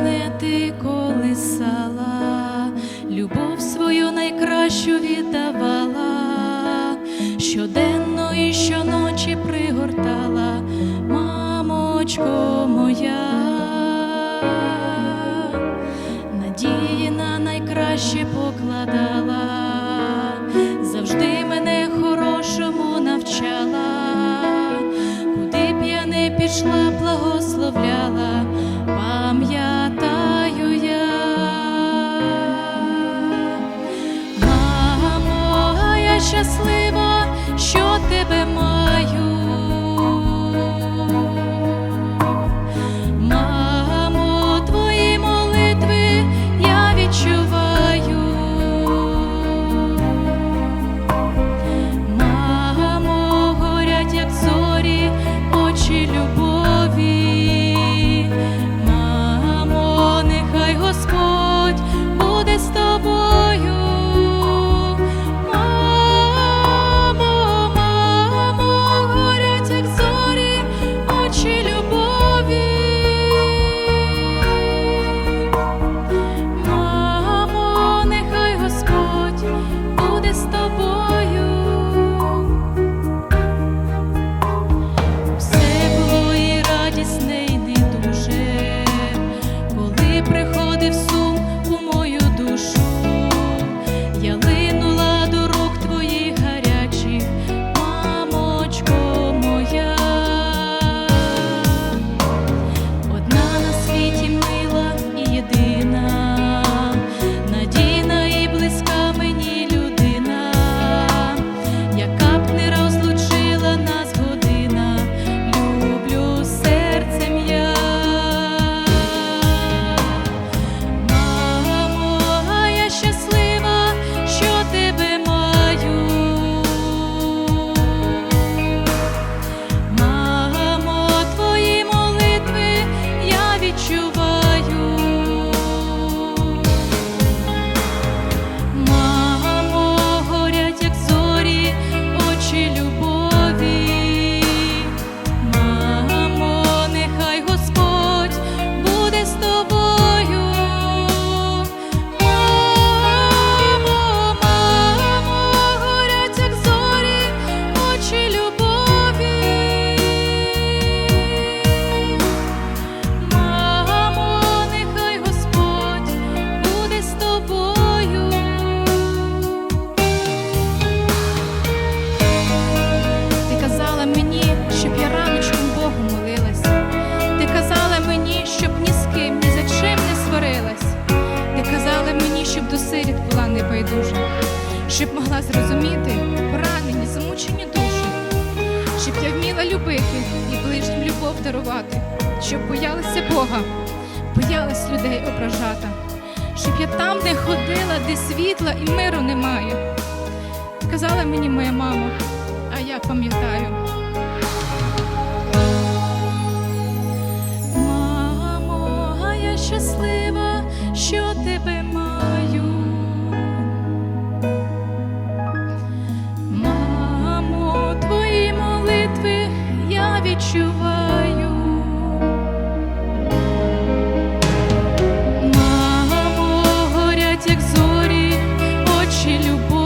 мене ти колисала, любов свою найкращу віддавала, щоденно і щоночі пригортала, мамочко моя, надії на найкраще покладала, завжди мене хорошому навчала, куди б я не пішла, благословляла. Я і буде з щоб могла зрозуміти поранені, замучені душі, щоб я вміла любити і ближнім любов дарувати, щоб боялася Бога, боялась людей ображати, щоб я там, де ходила, де світла і миру немає. Казала мені моя мама, а я пам'ятаю. Мамо, а я щаслива, що тебе маю. відчуваю. Мамо, горять, як зорі, очі любові.